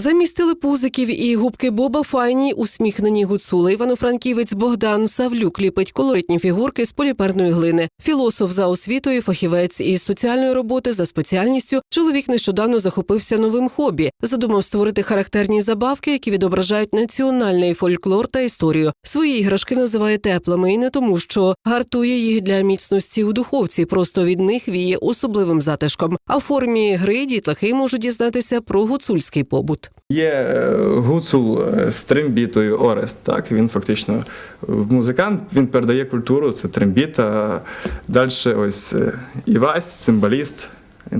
Замість телепузиків і губки Боба файні усміхнені гуцули Івано-Франківець Богдан Савлюк ліпить колоритні фігурки з полімерної глини. Філософ за освітою, фахівець із соціальної роботи за спеціальністю. Чоловік нещодавно захопився новим хобі. Задумав створити характерні забавки, які відображають національний фольклор та історію. Свої іграшки називає теплими і не тому, що гартує їх для міцності у духовці. Просто від них віє особливим затишком. А в формі гри дітлахи можуть дізнатися про гуцульський побут. Є е, гуцул е, з трембітою Орест. Так він фактично е, музикант, він передає культуру, це трембіта. Далі ось е, Івась, цимбаліст,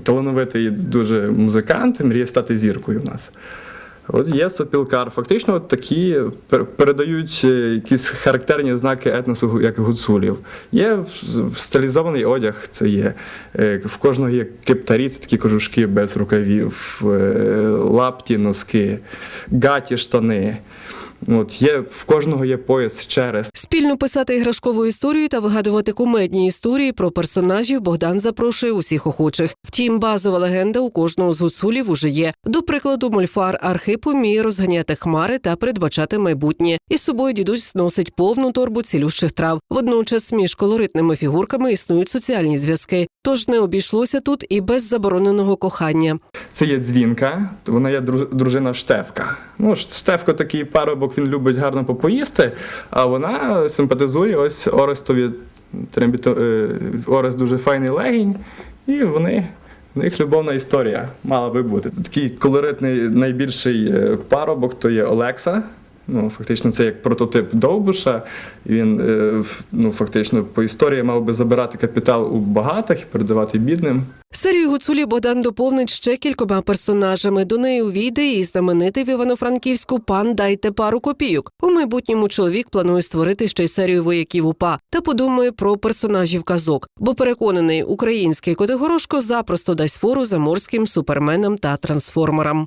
талановитий дуже музикант, мріє стати зіркою в нас. От є сопілкар. Фактично, от такі передають е, якісь характерні знаки етносу, як гуцулів. Є стилізований одяг, це є. Е, В кожного є кептарі, це такі кожушки без рукавів, е, лапті, носки, гаті, штани. От є, в кожного є пояс через. Спільно писати іграшкову історію та вигадувати кумедні історії про персонажів Богдан запрошує усіх охочих. Втім, базова легенда у кожного з гуцулів уже є. До прикладу, мольфар Архип уміє розганяти хмари та передбачати майбутнє. Із собою дідусь носить повну торбу цілющих трав. Водночас між колоритними фігурками існують соціальні зв'язки. Тож не обійшлося тут і без забороненого кохання. Це є дзвінка, вона є дружина Штефка. Ну, Штефко такий парубок, він любить гарно попоїсти, а вона симпатизує ось Орестові е, Орест дуже файний легінь, і вони. В них любовна історія мала би бути. Такий колоритний найбільший е, парубок то є Олекса. Ну, фактично, це як прототип Довбуша. Він е, ну, фактично по історії мав би забирати капітал у багатих і передавати бідним. Серію Гуцулі Богдан доповнить ще кількома персонажами. До неї увійде і знаменитий в Івано-Франківську пан Дайте пару копійок. У майбутньому чоловік планує створити ще й серію вояків УПА та подумає про персонажів казок, бо переконаний, український Котигорошко запросто дасть фору заморським суперменам та трансформерам.